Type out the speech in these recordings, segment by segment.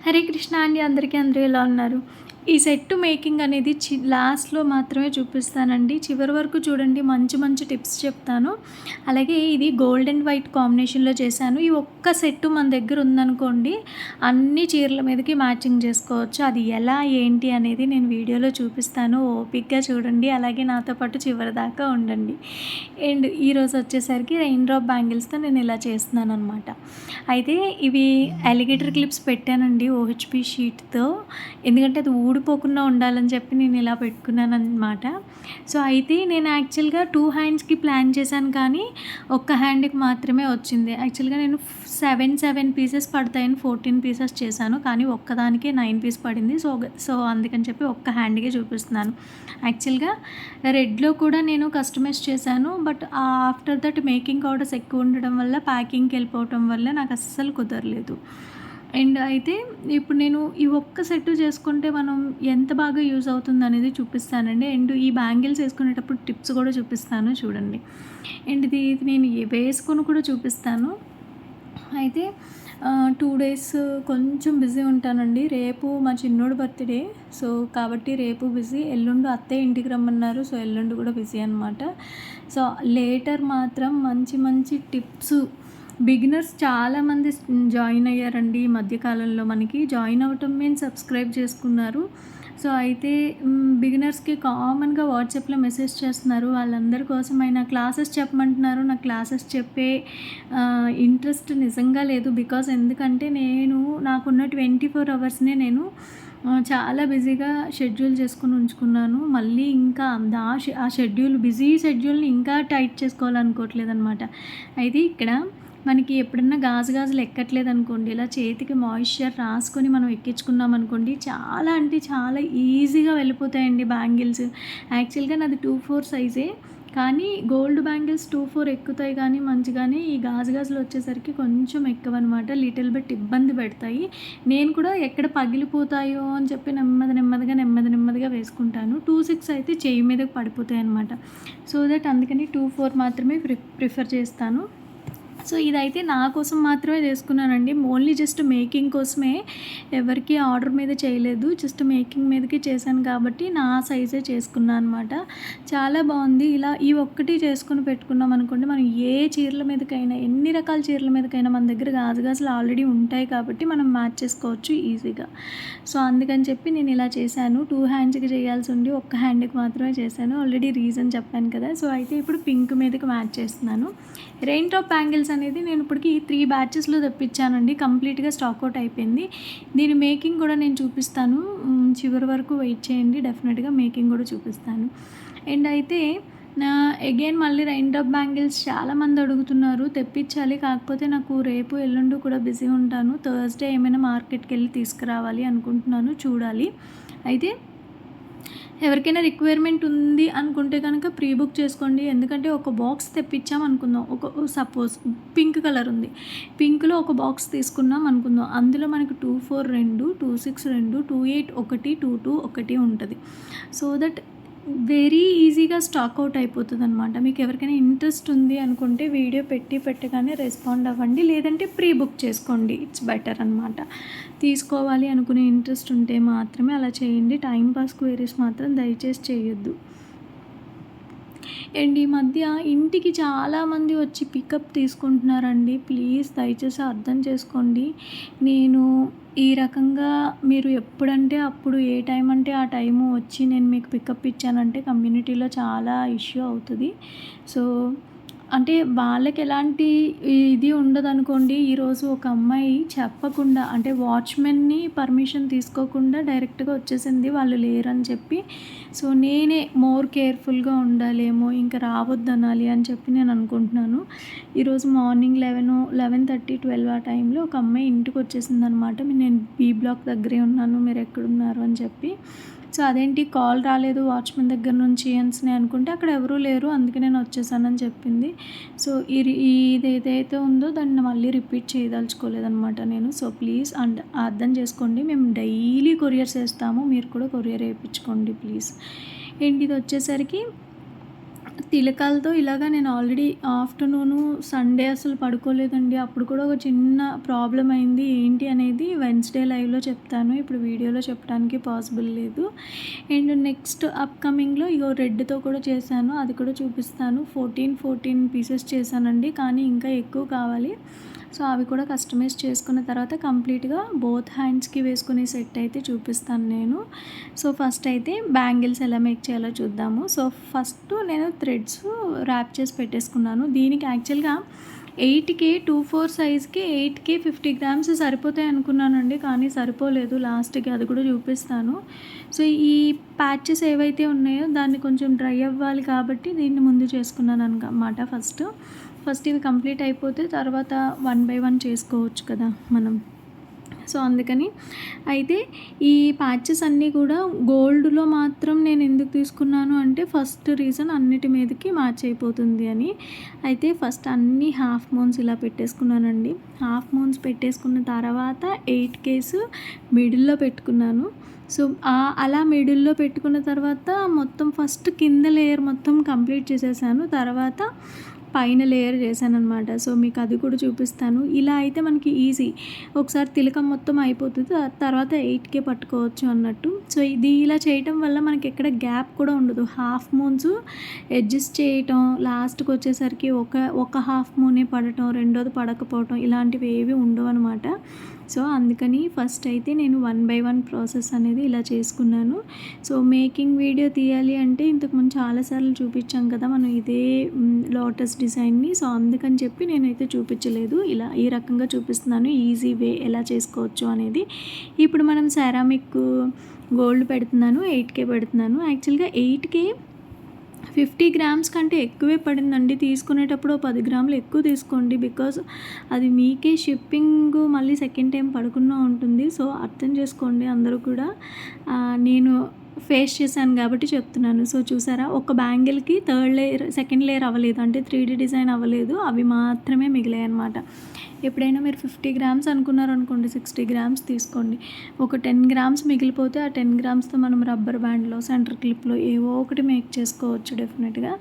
హరే కృష్ణ అండి అందరికీ అందరూ ఎలా ఉన్నారు? ఈ సెట్ మేకింగ్ అనేది చి లాస్ట్లో మాత్రమే చూపిస్తానండి. చివరి వరకు చూడండి మంచి మంచి టిప్స్ చెప్తాను. అలాగే ఇది గోల్డ్ అండ్ వైట్ కాంబినేషన్లో చేశాను. ఈ ఒక్క సెట్ మన దగ్గర ఉందనుకోండి అన్ని చీరల మీదకి మ్యాచింగ్ చేసుకోవచ్చు. అది ఎలా ఏంటి అనేది నేను వీడియోలో చూపిస్తాను. ఓపిక్గా చూడండి అలాగే నాతో పాటు చివరి దాకా ఉండండి. అండ్ ఈరోజు వచ్చేసరికి రెయిన్ డ్రాప్ బ్యాంగిల్స్తో నేను ఇలా చేస్తున్నాను అనమాట అయితే ఇవి అలిగేటర్ క్లిప్స్ పెట్టానండి ఓహెచ్పి షీట్తో ఎందుకంటే అది ఊడిపోకుండా ఉండాలని చెప్పి నేను ఇలా పెట్టుకున్నాను అనమాట సో అయితే నేను యాక్చువల్గా టూ హ్యాండ్స్కి ప్లాన్ చేశాను కానీ ఒక్క హ్యాండ్కి మాత్రమే వచ్చింది. యాక్చువల్గా నేను సెవెన్ సెవెన్ పీసెస్ పడతాయని ఫోర్టీన్ పీసెస్ చేశాను కానీ ఒక్కదానికే నైన్ పీస్ పడింది. సో సో అందుకని చెప్పి ఒక్క హ్యాండ్కే చూపిస్తున్నాను. యాక్చువల్గా రెడ్లో కూడా నేను కస్టమైజ్ చేశాను but after that making orders ఎక్కువ ఉండడం వల్ల ప్యాకింగ్కి వెళ్ళిపోవటం వల్ల నాకు అస్సలు కుదరలేదు. అండ్ అయితే ఇప్పుడు నేను ఈ ఒక్క సెట్ చేసుకుంటే మనం ఎంత బాగా యూజ్ అవుతుంది అనేది చూపిస్తానండి. అండ్ ఈ బ్యాంగిల్స్ వేసుకునేటప్పుడు టిప్స్ కూడా చూపిస్తాను చూడండి. అండ్ ఇది నేను వేసుకొని కూడా చూపిస్తాను. అయితే టూ డేస్ కొంచెం బిజీ ఉంటానండి. రేపు మా చిన్నోడు బర్త్డే. సో కాబట్టి రేపు బిజీ. ఎల్లుండి అత్తయ్య ఇంటికి రమ్మన్నారు. సో ఎల్లుండి కూడా బిజీ అనమాట సో లేటర్ మాత్రం మంచి మంచి టిప్స్ బిగినర్స్ చాలామంది జాయిన్ అయ్యారండి ఈ మధ్యకాలంలో మనకి. జాయిన్ అవటం మేము సబ్స్క్రైబ్ చేసుకున్నారు. సో అయితే బిగినర్స్కి కామన్గా వాట్సాప్లో మెసేజ్ చేస్తున్నారు. వాళ్ళందరి కోసం ఆయన క్లాసెస్ చెప్పమంటున్నారు. నాకు క్లాసెస్ చెప్పే ఇంట్రెస్ట్ నిజంగా లేదు. బికాస్ ఎందుకంటే నేను నాకున్న ట్వంటీ ఫోర్ అవర్స్నే నేను చాలా బిజీగా షెడ్యూల్ చేసుకుని ఉంచుకున్నాను. మళ్ళీ ఇంకా ఆ షెడ్యూల్ బిజీ షెడ్యూల్ని ఇంకా టైట్ చేసుకోవాలనుకోవట్లేదు అనమాట అయితే ఇక్కడ మనకి ఎప్పుడన్నా గాజు గాజులు ఎక్కట్లేదు అనుకోండి ఇలా చేతికి మాయిశ్చర్ రాసుకొని మనం ఎక్కించుకున్నాం అనుకోండి చాలా అంటే చాలా ఈజీగా వెళ్ళిపోతాయండి బ్యాంగిల్స్. యాక్చువల్గా నాది టూ ఫోర్ సైజే కానీ గోల్డ్ బ్యాంగిల్స్ టూ ఫోర్ ఎక్కుతాయి కానీ మంచిగానే ఈ గాజు గాజులు వచ్చేసరికి కొంచెం ఎక్కువన్నమాట. లిటిల్ బిట్ ఇబ్బంది పెడతాయి. నేను కూడా ఎక్కడ పగిలిపోతాయో అని చెప్పి నెమ్మది నెమ్మదిగా నెమ్మది నెమ్మదిగా వేసుకుంటాను. టూ సిక్స్ అయితే చేయి మీదకి పడిపోతాయి అనమాట సో దట్ అందుకని టూ ఫోర్ మాత్రమే ప్రిఫర్ చేస్తాను. సో ఇదైతే నా కోసం మాత్రమే చేసుకున్నానండి. ఓన్లీ జస్ట్ మేకింగ్ కోసమే ఎవరికి ఆర్డర్ మీద చేయలేదు. జస్ట్ మేకింగ్ మీదకి చేశాను కాబట్టి నా సైజే చేసుకున్నాను అనమాట చాలా బాగుంది. ఇలా ఈ ఒక్కటి చేసుకుని పెట్టుకున్నాం అనుకోండి మనం ఏ చీరల మీదకైనా ఎన్ని రకాల చీరల మీదకైనా మన దగ్గర గాజు గాజులు ఆల్రెడీ ఉంటాయి కాబట్టి మనం మ్యాచ్ చేసుకోవచ్చు ఈజీగా సో అందుకని చెప్పి నేను ఇలా చేశాను. టూ హ్యాండ్స్కి చేయాల్సి ఉండి ఒక్క హ్యాండ్కి మాత్రమే చేశాను. ఆల్రెడీ రీజన్ చెప్పాను కదా. సో అయితే ఇప్పుడు పింక్ మీదకి మ్యాచ్ చేస్తున్నాను. రెయిన్ టాప్ బ్యాంగిల్స్ అనేది నేను ఇప్పటికి త్రీ బ్యాచెస్లో తెప్పించానండి. కంప్లీట్గా స్టాక్ అవుట్ అయిపోయింది. దీని మేకింగ్ కూడా నేను చూపిస్తాను. చివరి వరకు వెయిట్ చేయండి. డెఫినెట్గా మేకింగ్ కూడా చూపిస్తాను. అండ్ అయితే నా అగైన్ మళ్ళీ రైన్ డ్రాప్ బ్యాంగిల్స్ చాలామంది అడుగుతున్నారు. తెప్పించాలి కాకపోతే నాకు రేపు ఎల్లుండి కూడా బిజీ ఉంటాను. థర్స్డే ఏమైనా మార్కెట్కి వెళ్ళి తీసుకురావాలి అనుకుంటున్నాను. చూడాలి. అయితే ఎవరికైనా రిక్వైర్మెంట్ ఉంది అనుకుంటే కనుక ప్రీ బుక్ చేసుకోండి. ఎందుకంటే ఒక బాక్స్ తెప్పించాం అనుకుందాం. ఒక సపోజ్ పింక్ కలర్ ఉంది. పింక్లో ఒక బాక్స్ తీసుకున్నాం అనుకుందాం. అందులో మనకు టూ ఫోర్ రెండు టూ సిక్స్ రెండు టూ ఎయిట్ ఒకటి టూ టూ ఒకటి ఉంటుంది. సో దట్ వెరీ ఈజీగా స్టాక్ అవుట్ అయిపోతుంది అనమాట మీకు ఎవరికైనా ఇంట్రెస్ట్ ఉంది అనుకుంటే వీడియో పెట్టి పెట్టగానే రెస్పాండ్ అవ్వండి. లేదంటే ప్రీ బుక్ చేసుకోండి. ఇట్స్ బెటర్ అనమాట తీసుకోవాలి అనుకునే ఇంట్రెస్ట్ ఉంటే మాత్రమే అలా చేయండి. టైం పాస్ క్వైరీస్ మాత్రం దయచేసి చేయొద్దు. అండ్ ఈ మధ్య ఇంటికి చాలామంది వచ్చి పికప్ తీసుకుంటున్నారండి. ప్లీజ్ దయచేసి అర్థం చేసుకోండి. నేను ఈ రకంగా మీరు ఎప్పుడంటే అప్పుడు ఏ టైం అంటే ఆ టైము వచ్చి నేను మీకు పికప్ ఇచ్చానంటే కమ్యూనిటీలో చాలా ఇష్యూ అవుతుంది. సో అంటే వాళ్ళకి ఎలాంటి ఇది ఉండదనుకోండి ఈరోజు ఒక అమ్మాయి చెప్పకుండా అంటే వాచ్మెన్ని పర్మిషన్ తీసుకోకుండా డైరెక్ట్గా వచ్చేసింది వాళ్ళు లేరని చెప్పి సో నేనే మోర్ కేర్ఫుల్గా ఉండాలేమో ఇంకా రావద్దనాలి అని చెప్పి నేను అనుకుంటున్నాను. ఈరోజు morning eleven eleven thirty twelve ఆ టైంలో ఒక అమ్మాయి ఇంటికి వచ్చేసింది అనమాట నేను బీ బ్లాక్ దగ్గరే ఉన్నాను మీరు ఎక్కడున్నారు అని చెప్పి. సో అదేంటి కాల్ రాలేదు వాచ్మెన్ దగ్గర నుంచి అని అనుకుంటే అక్కడ ఎవరూ లేరు అందుకే నేను వచ్చేసానని చెప్పింది. సో ఇది ఏదైతే ఉందో దాన్ని మళ్ళీ రిపీట్ చేయదలుచుకోలేదనమాట నేను. సో ప్లీజ్ అండ్ అర్థం చేసుకోండి మేము డైలీ కొరియర్స్ వేస్తాము మీరు కూడా కొరియర్ వేయించుకోండి ప్లీజ్. ఏంటి ఇది వచ్చేసరికి తిలకాలతో ఇలాగా నేను ఆల్రెడీ ఆఫ్టర్నూను సండే అసలు పడుకోలేదండి. అప్పుడు కూడా ఒక చిన్న ప్రాబ్లం అయింది. ఏంటి అనేది వెన్స్డే లైవ్లో చెప్తాను. ఇప్పుడు వీడియోలో చెప్పడానికి పాసిబుల్ లేదు. అండ్ నెక్స్ట్ అప్కమింగ్లో ఇగో రెడ్తో కూడా చేశాను. అది కూడా చూపిస్తాను. ఫోర్టీన్ ఫోర్టీన్ పీసెస్ చేశానండి. కానీ ఇంకా ఎక్కువ కావాలి. సో అవి కూడా కస్టమైజ్ చేసుకున్న తర్వాత కంప్లీట్గా బోత్ హ్యాండ్స్కి వేసుకునే సెట్ అయితే చూపిస్తాను నేను. సో ఫస్ట్ అయితే బ్యాంగిల్స్ ఎలా మేక్ చేయాలో చూద్దాము. సో ఫస్ట్ నేను థ్రెడ్స్ ర్యాప్ చేసి పెట్టేసుకున్నాను. దీనికి యాక్చువల్గా ఎయిట్కి టూ ఫోర్ సైజ్కి ఎయిట్కి ఫిఫ్టీ గ్రామ్స్ సరిపోతాయి అనుకున్నానండి కానీ సరిపోలేదు. లాస్ట్కి అది కూడా చూపిస్తాను. సో ఈ ప్యాచెస్ ఏవైతే ఉన్నాయో దాన్ని కొంచెం డ్రై అవ్వాలి కాబట్టి దీన్ని ముందు చేసుకున్నాను అనమాట ఫస్ట్. ఫస్ట్ ఇవి కంప్లీట్ అయిపోతే తర్వాత వన్ బై వన్ చేసుకోవచ్చు కదా మనం. సో అందుకని అయితే ఈ ప్యాచెస్ అన్నీ కూడా గోల్డ్లో మాత్రం నేను ఎందుకు తీసుకున్నాను అంటే ఫస్ట్ రీజన్ అన్నిటి మీదకి మ్యాచ్ అయిపోతుంది అని. అయితే ఫస్ట్ అన్ని హాఫ్ మోన్స్ ఇలా పెట్టేసుకున్నానండి. హాఫ్ మోన్స్ పెట్టేసుకున్న తర్వాత ఎయిట్ కేసు మిడిల్లో పెట్టుకున్నాను. సో అలా మిడిల్లో పెట్టుకున్న తర్వాత మొత్తం ఫస్ట్ కింద లేయర్ మొత్తం కంప్లీట్ చేసేసాను. తర్వాత పైన లేయర్ చేశాను అనమాట సో మీకు అది కూడా చూపిస్తాను. ఇలా అయితే మనకి ఈజీ. ఒకసారి తిలకం మొత్తం అయిపోతుంది. తర్వాత ఎయిట్కే పట్టుకోవచ్చు అన్నట్టు. సో ఇది ఇలా చేయటం వల్ల మనకి ఎక్కడ గ్యాప్ కూడా ఉండదు. హాఫ్ మూన్స్ అడ్జస్ట్ చేయటం లాస్ట్కి వచ్చేసరికి ఒక ఒక హాఫ్ మూనే పడటం రెండోది పడకపోవటం ఇలాంటివి ఏవి ఉండవు అనమాట సో అందుకని ఫస్ట్ అయితే నేను వన్ బై వన్ ప్రాసెస్ అనేది ఇలా చేసుకున్నాను. సో మేకింగ్ వీడియో తీయాలి అంటే ఇంతకుముందు చాలాసార్లు చూపించాం కదా మనం ఇదే లోటస్ డిజైన్ని. సో అందుకని చెప్పి నేనైతే చూపించలేదు. ఇలా ఈ రకంగా చూపిస్తున్నాను ఈజీ వే ఎలా చేసుకోవచ్చు అనేది. ఇప్పుడు మనం సెరామిక్ గోల్డ్ పెడుతున్నాను ఎయిట్ కే పెడుతున్నాను. యాక్చువల్గా ఎయిట్ కే ఫిఫ్టీ గ్రామ్స్ కంటే ఎక్కువే పడిందండి. తీసుకునేటప్పుడు పది గ్రాములు ఎక్కువ తీసుకోండి. బికాజ్ అది మీకే షిప్పింగ్ మళ్ళీ సెకండ్ టైం పడుకున్నా ఉంటుంది. సో అర్థం చేసుకోండి అందరూ కూడా. నేను ఫేస్ చేశాను కాబట్టి చెప్తున్నాను. సో చూసారా? ఒక బ్యాంగిల్కి థర్డ్ లేయర్ సెకండ్ లేయర్ అవ్వలేదు. అంటే త్రీ డిజైన్ అవ్వలేదు. అవి మాత్రమే మిగిలాయి అనమాట ఎప్పుడైనా మీరు ఫిఫ్టీ గ్రామ్స్ అనుకున్నారు అనుకోండి సిక్స్టీ గ్రామ్స్ తీసుకోండి. ఒక టెన్ గ్రామ్స్ మిగిలిపోతే ఆ టెన్ గ్రామ్స్తో మనం రబ్బర్ బ్యాండ్లో సెంటర్ క్లిప్లో ఏవో ఒకటి మేక్ చేసుకోవచ్చు డెఫినెట్గా.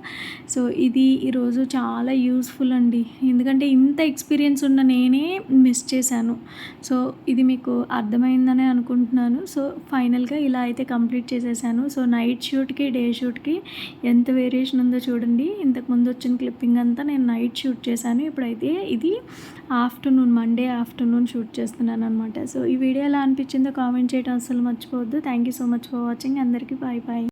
సో ఇది ఈరోజు చాలా యూస్ఫుల్ అండి. ఎందుకంటే ఇంత ఎక్స్పీరియన్స్ ఉన్న నేనే మిస్ చేశాను. సో ఇది మీకు అర్థమైందని అనుకుంటున్నాను. సో ఫైనల్గా ఇలా అయితే కంప్లీట్ చేసేసాను. సో నైట్ షూట్కి డే షూట్కి ఎంత వేరియేషన్ ఉందో చూడండి. ఇంతకుముందు వచ్చిన క్లిప్పింగ్ అంతా నేను నైట్ షూట్ చేశాను. ఇప్పుడైతే ఇది ఆఫ్టర్నూన్ మండే ఆఫ్టర్నూన్ షూట్ చేస్తున్నాను అనమాట సో ఈ వీడియో ఎలా అనిపించిందో కామెంట్ చేయడం అసలు మర్చిపోవద్దు. Thank you so much for watching అందరికీ బాయ్ బాయ్